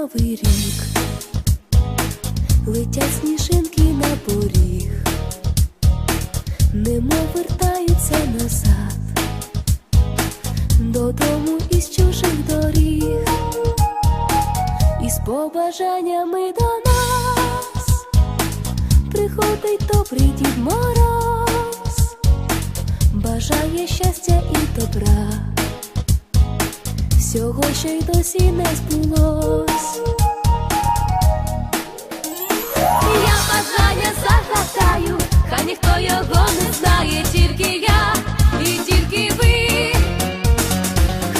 новий рік, летять сніжинки на поріг, немов вертаються назад, додому із чужих доріг, із побажаннями до нас. Приходить добрий дід Мороз, бажає щастя і добра всього, що й досі не збулось. Я бажання загадаю, хай ніхто його не знає, тільки я і тільки ви.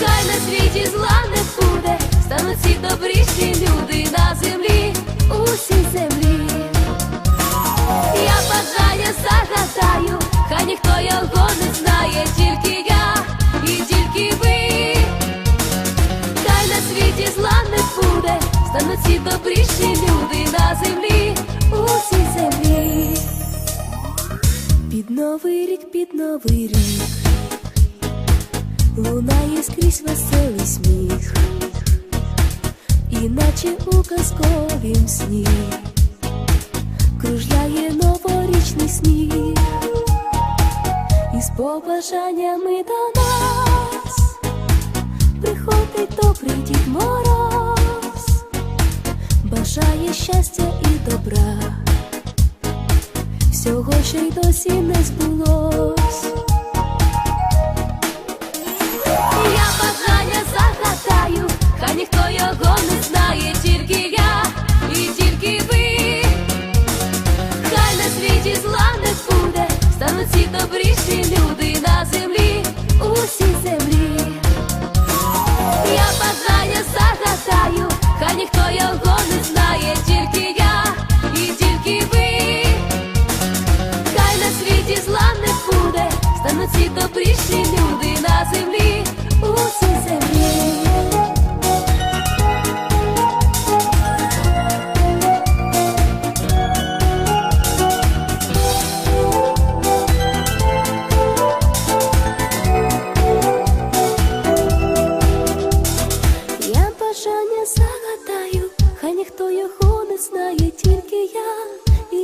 Хай на світі зла не буде, стануть всі добріші люди всі добріші люди на землі, усій землі. Під новий рік, під новий рік лунає скрізь веселий сміх, іначе у казковім сні кружляє новорічний сніг із побажаннями до нас що й досі не збулось.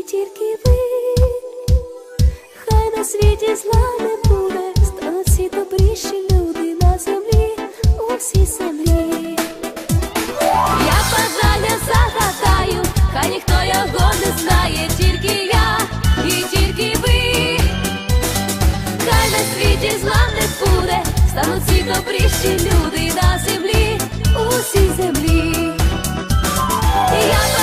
Тільки ви. Хай на світі зла не буде, стануть всі добріші люди на землі, усій землі. Я бажання загадаю, хай ніхто його не знає, тільки я і тільки ви. Хай на світі зла не буде, стануть всі добріші люди на землі, усій землі. Я